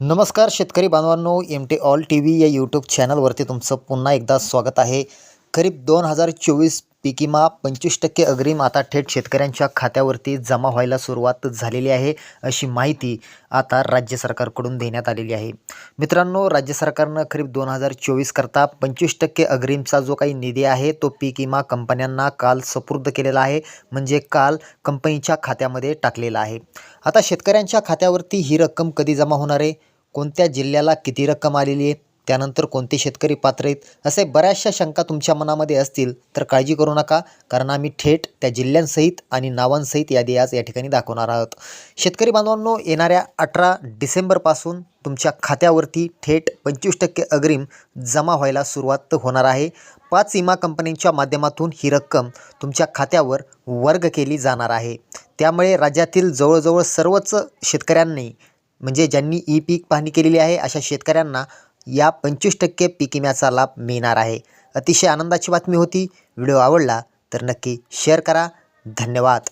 नमस्कार शेतकरी बांधवांनो M T all T V या यूट्यूब चॅनलवरती तुमचं पुन्हा एकदा स्वागत आहे. करीब दोन हजार चोवीस पिकिमा पंचवीस टक्के अग्रिम आता थेट शेतकऱ्यांच्या खात्यावरती जमा व्हायला सुरुवात झालेली आहे अशी माहिती आता राज्य सरकारकडून देण्यात आलेली आहे. मित्रांनो राज्य सरकारनं करीब दोन हजार चोवीस करता पंचवीस टक्के अग्रिमचा जो काही निधी आहे तो पीक विमा कंपन्यांना काल सपूर्द केलेला आहे म्हणजे काल कंपनीच्या खात्यामध्ये टाकलेला आहे. आता शेतकऱ्यांच्या खात्यावरती ही रक्कम कधी जमा होणार आहे? कोणत्या जिल्ह्याला किती रक्कम आलेली आहे? त्यानंतर कोणते शेतकरी पात्र आहेत? असे बऱ्याचशा शंका तुमच्या मनामध्ये असतील तर काळजी करू नका कारण आम्ही थेट त्या जिल्ह्यांसहित आणि नावांसहित यादी आज या ठिकाणी दाखवणार आहोत. शेतकरी बांधवांनो येणाऱ्या अठरा डिसेंबरपासून तुमच्या खात्यावरती थेट पंचवीस टक्के अग्रिम जमा व्हायला सुरुवात होणार आहे. पाच विमा कंपन्यांच्या माध्यमातून ही रक्कम तुमच्या खात्यावर वर्ग केली जाणार आहे. त्यामुळे राज्यातील जवळजवळ सर्वच शेतकऱ्यांनी म्हणजे ज्यांनी ई पीक पाहणी केलेली आहे अशा शेतकऱ्यांना या पंचवीस टक्के पीक विम्याचा लाभ मिळणार आहे. अतिशय आनंदाची बातमी होती. व्हिडिओ आवडला तर नक्की शेअर करा. धन्यवाद.